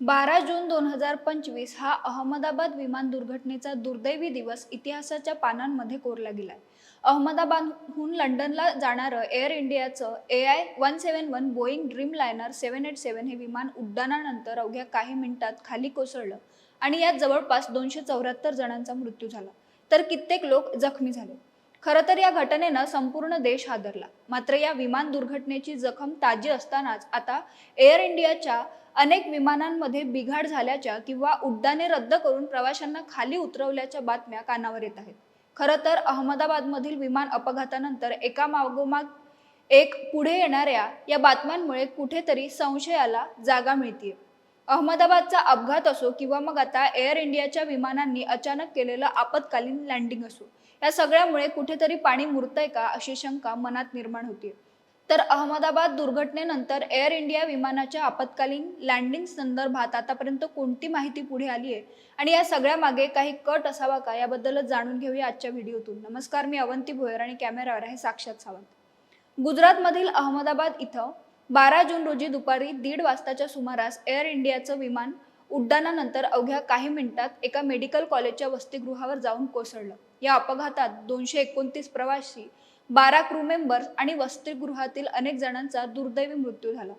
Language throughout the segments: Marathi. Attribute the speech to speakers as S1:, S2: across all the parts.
S1: बारा जून दोन हजार पंचवीस हा अहमदाबाद विमान दुर्घटनेचा दुर्दैवी दिवस इतिहासाच्या पानांमध्ये कोरला गेला अहमदाबादहून लंडनला जाणारं एअर इंडियाचं A I one seven one Boeing Dreamliner seven eight seven हे विमान उड्डाणानंतर अवघ्या काही मिनिटात खाली कोसळलं आणि यात जवळपास दोनशे चौऱ्याहत्तर जणांचा मृत्यू झाला. तर कित्येक लोक जखमी झाले. खरं तर या घटनेनं संपूर्ण देश हादरला. मात्र या विमान दुर्घटनेची जखम ताजी असतानाच आता एअर इंडियाच्या अनेक विमानांमध्ये बिघाड झाल्याच्या किंवा उड्डाणे रद्द करून प्रवाशांना खाली उतरवल्याच्या बातम्या कानावर येत आहेत. खरं तर अहमदाबादमधील विमान अपघातानंतर एका मागोमाग एक पुढे येणाऱ्या या बातम्यांमुळे कुठेतरी संशयाला जागा मिळतीये. अहमदाबादचा अपघात असो किंवा मग आता एअर इंडियाच्या विमानांनी अचानक केलेलं आपत्कालीन लँडिंग असो या सगळ्यामुळे कुठेतरी पाणी मुरतंय का अशी शंका मनात निर्माण होतीये. तर अहमदाबाद दुर्घटनेनंतर एअर इंडिया विमानाच्या आपत्कालीन लँडिंग संदर्भात आतापर्यंत कोणती माहिती पुढे आली आहे? आणि या सगळ्या मागे काही कट असावा का? याबद्दलच जाणून घेऊया आजच्या व्हिडिओतून. नमस्कार मी अवंती भोयर आणि कॅमेरावर आहे साक्षात सावंत. गुजरातमधील अहमदाबाद इथं बारा जून रोजी दुपारी दीड वाजताच्या सुमारास एअर इंडियाचं विमान उड्डाणानंतर अवघ्या काही मिनिटात एका मेडिकल कॉलेजच्या वसतिगृहावर जाऊन कोसळलं. या अपघातात दोनशे एकोणतीस प्रवासी बारा क्रू मेंबर्स आणि वसतिगृहातील अनेक जणांचा दुर्दैवी मृत्यू झाला.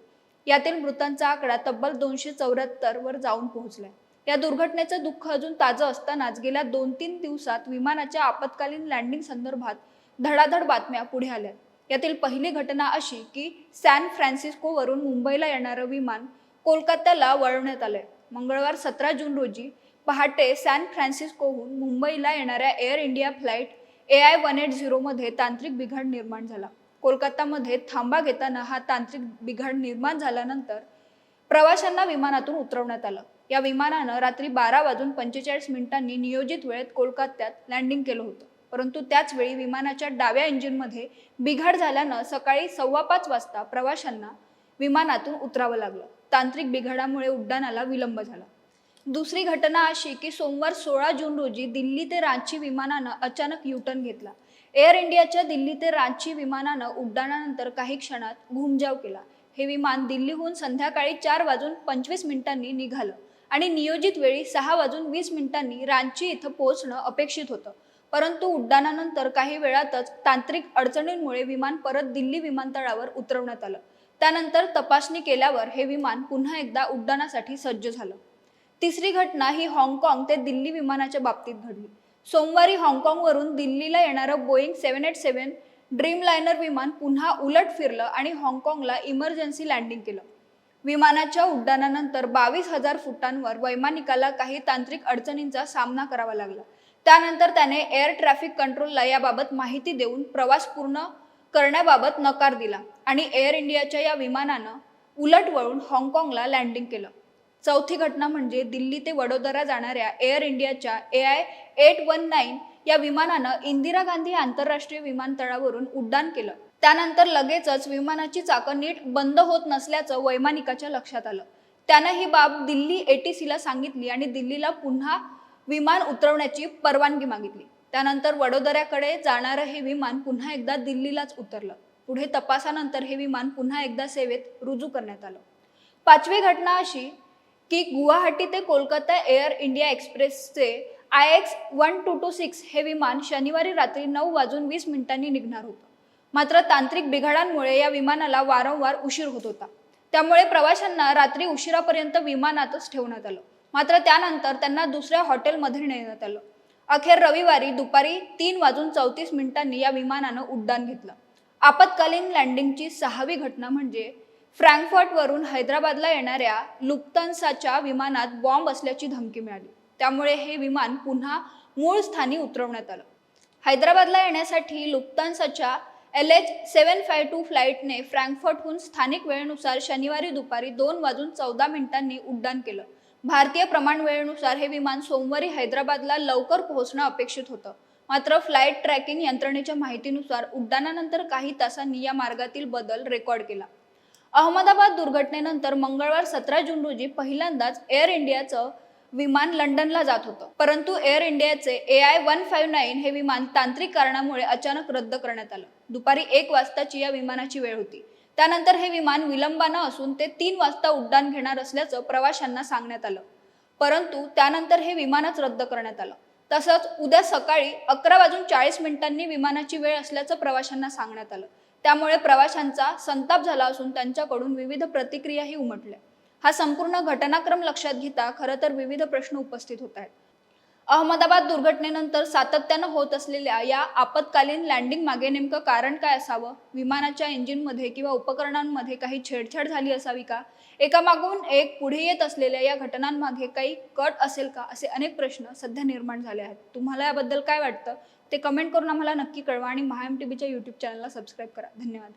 S1: यातील मृतांचा आकडा तब्बल दोनशे चौऱ्याहत्तर वर जाऊन पोहोचलाय. या दुर्घटनेचं दुःख अजून ताजं असतानाच गेल्या दोन तीन दिवसात विमानाच्या आपत्कालीन लँडिंग संदर्भात धडाधड बातम्या पुढे आल्या. यातील पहिली घटना अशी की सॅन फ्रान्सिस्कोवरून मुंबईला येणारं विमान कोलकात्याला वळवण्यात आलंय. मंगळवार सतरा जून रोजी पहाटे सॅन फ्रान्सिस्कोहून मुंबईला येणाऱ्या Air India flight A I one eight झिरोमध्ये तांत्रिक बिघाड निर्माण झाला. कोलकातामध्ये थांबा घेताना हा तांत्रिक बिघाड निर्माण झाल्यानंतर प्रवाशांना विमानातून उतरवण्यात आलं. या विमानानं रात्री बारा वाजून पंचेचाळीस मिनिटांनी नियोजित वेळेत कोलकात्यात लँडिंग केलं होतं. परंतु त्याचवेळी विमानाच्या डाव्या इंजिनमध्ये बिघाड झाल्यानं सकाळी सव्वा पाच वाजता प्रवाशांना विमानातून उतरावं लागलं. तांत्रिक बिघाडामुळे उड्डाणाला विलंब झाला. दुसरी घटना अशी की सोमवार सोळा जून रोजी दिल्ली ते रांची विमानानं अचानक युटर्न घेतला. एअर इंडियाच्या दिल्ली ते रांची विमानानं उड्डाणानंतर काही क्षणात घुमजाव केला. हे विमान दिल्लीहून संध्याकाळी चार वाजून पंचवीस मिनिटांनी निघालं आणि नियोजित वेळी सहा वाजून वीस मिनिटांनी रांची इथं पोहोचणं अपेक्षित होतं. परंतु उड्डाणानंतर काही वेळातच तांत्रिक अडचणींमुळे विमान परत दिल्ली विमानतळावर उतरवण्यात आलं. त्यानंतर तपासणी केल्यावर हे विमान पुन्हा एकदा उड्डाणासाठी सज्ज झालं. तिसरी घटना ही हाँगकाँग ते दिल्ली विमानाच्या बाबतीत घडली. सोमवारी हाँगकाँगवरून दिल्लीला येणारं Boeing seven eight seven Dreamliner विमान पुन्हा उलट फिरलं आणि हाँगकाँगला इमर्जन्सी लँडिंग केलं. विमानाच्या उड्डाणानंतर बावीस हजार फुटांवर वैमानिकाला काही तांत्रिक अडचणींचा सामना करावा लागला. त्यानंतर त्याने एअर ट्रॅफिक कंट्रोलला याबाबत माहिती देऊन प्रवास पूर्ण करण्याबाबत नकार दिला आणि एअर इंडियाच्या या विमानानं उलट वळून हाँगकाँगला लँडिंग केलं. चौथी घटना म्हणजे दिल्ली ते वडोदरा जाणाऱ्या एअर इंडियाच्या A I eight one nine या विमानानं इंदिरा गांधी आंतरराष्ट्रीय विमानतळावरून उड्डाण केलं. त्यानंतर लगेचच विमानाची चाकं नीट बंद होत नसल्याचं वैमानिकाच्या लक्षात आलं. त्यानं ही बाब दिल्ली एटीसीला सांगितली आणि दिल्लीला पुन्हा विमान उतरवण्याची परवानगी मागितली. त्यानंतर वडोदऱ्याकडे जाणारं हे विमान पुन्हा एकदा दिल्लीलाच उतरलं. पुढे तपासानंतर हे विमान पुन्हा एकदा सेवेत रुजू करण्यात आलं. पाचवी घटना अशी की गुवाहाटी ते Kolkata Air India एक्सप्रेसचे I X one two two six हे विमान शनिवारी रात्री नऊ वाजून वीस मिनिटांनी निघणार होतं. मात्र तांत्रिक बिघाडांमुळे या विमानाला वारंवार उशीर होत होता. त्यामुळे प्रवाशांना रात्री उशिरापर्यंत विमानातच ठेवण्यात आलं. मात्र त्यानंतर त्यांना दुसऱ्या हॉटेलमध्ये नेण्यात आलं. अखेर रविवारी दुपारी तीन वाजून चौतीस मिनिटांनी या विमानानं उड्डाण घेतलं. आपत्कालीन लँडिंगची सहावी घटना म्हणजे फ्रँकफर्टवरून हैदराबादला येणाऱ्या लुप्तन्साच्या विमानात बॉम्ब असल्याची धमकी मिळाली. त्यामुळे हे विमान पुन्हा मूळ स्थानी उतरवण्यात आलं. हैदराबादला येण्यासाठी लुप्तांसाच्या L H seven five two फ्लाईटने फ्रँकफर्टहून स्थानिक वेळेनुसार शनिवारी दुपारी दोन वाजून चौदा मिनिटांनी उड्डाण केलं. भारतीय प्रमाण वेळेनुसार हे विमान सोमवारी हैदराबादला लवकर पोहोचणं अपेक्षित होतं. मात्र फ्लाईट ट्रॅकिंग यंत्रणेच्या माहितीनुसार उड्डाणानंतर काही तासांनी या मार्गातील बदल रेकॉर्ड केला. अहमदाबाद दुर्घटनेनंतर मंगळवार सतरा जून रोजी पहिल्यांदाच एअर इंडियाचं विमान लंडनला जात होतं. परंतु एअर इंडियाचे A I one five nine हे विमान तांत्रिक कारणामुळे अचानक रद्द करण्यात आलं. दुपारी एक वाजताची या विमानाची वेळ होती. त्यानंतर हे विमान विलंबानं असून ते तीन वाजता उड्डाण घेणार असल्याचं प्रवाशांना सांगण्यात आलं. परंतु त्यानंतर हे विमानच रद्द करण्यात आलं. तसंच उद्या सकाळी अकरा वाजून चाळीस मिनिटांनी विमानाची वेळ असल्याचं प्रवाशांना सांगण्यात आलं. त्यामुळे प्रवाशांचा संताप झाला असून त्यांच्याकडून विविध प्रतिक्रियाही उमटल्या. हा संपूर्ण घटनाक्रम लक्षात घेता खरं तर विविध प्रश्न उपस्थित होत आहेत. अहमदाबाद दुर्घटनेनंतर सातत्यानं होत असलेल्या या आपत्कालीन लँडिंग मागे नेमकं कारण काय असावं? विमानाच्या इंजिनमध्ये किंवा उपकरणांमध्ये काही छेडछाड झाली असावी का? एकामागून एक पुढे येत असलेल्या या घटनांमागे काही कट असेल का? असे अनेक प्रश्न सध्या निर्माण झाले आहेत. तुम्हाला याबद्दल काय वाटतं? ते कमेंट करून आम्हाला नक्की कळवा आणि महाएम टी व्हीच्या यूट्यूब चॅनलला सबस्क्राईब करा. धन्यवाद.